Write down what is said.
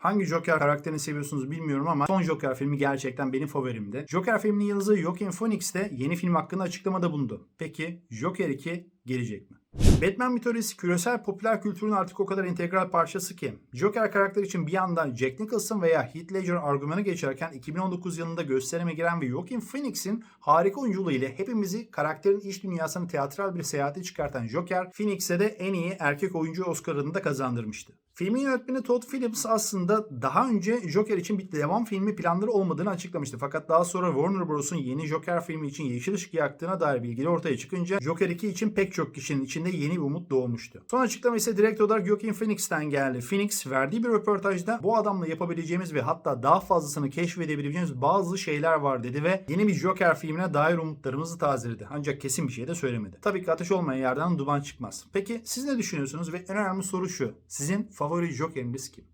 Hangi Joker karakterini seviyorsunuz bilmiyorum ama son Joker filmi gerçekten benim favorimdi. Joker filminin yıldızı Joaquin Phoenix de yeni film hakkında açıklamada bulundu. Peki Joker 2 gelecek mi? Batman mitolojisi küresel popüler kültürün artık o kadar integral parçası ki Joker karakteri için bir yandan Jack Nicholson veya Heath Ledger argümanı geçerken 2019 yılında gösterime giren ve Joaquin Phoenix'in harika oyunculuğu ile hepimizi karakterin iç dünyasını teatral bir seyahate çıkartan Joker, Phoenix'e de en iyi erkek oyuncu Oscar'ını da kazandırmıştı. Filmin yönetmeni Todd Phillips aslında daha önce Joker için bir devam filmi planları olmadığını açıklamıştı. Fakat daha sonra Warner Bros'un yeni Joker filmi için yeşil ışık yaktığına dair bilgiler ortaya çıkınca Joker 2 için pek çok kişinin içinde yeni bir umut doğmuştu. Son açıklama ise direkt olarak Joaquin Phoenix'ten geldi. Phoenix verdiği bir röportajda bu adamla yapabileceğimiz ve hatta daha fazlasını keşfedebileceğimiz bazı şeyler var dedi ve yeni bir Joker filmine dair umutlarımızı tazeledi. Ancak kesin bir şey de söylemedi. Tabii ki ateş olmayan yerden duman çıkmaz. Peki siz ne düşünüyorsunuz ve en önemli soru şu. Sizin favori Joker'iniz kim?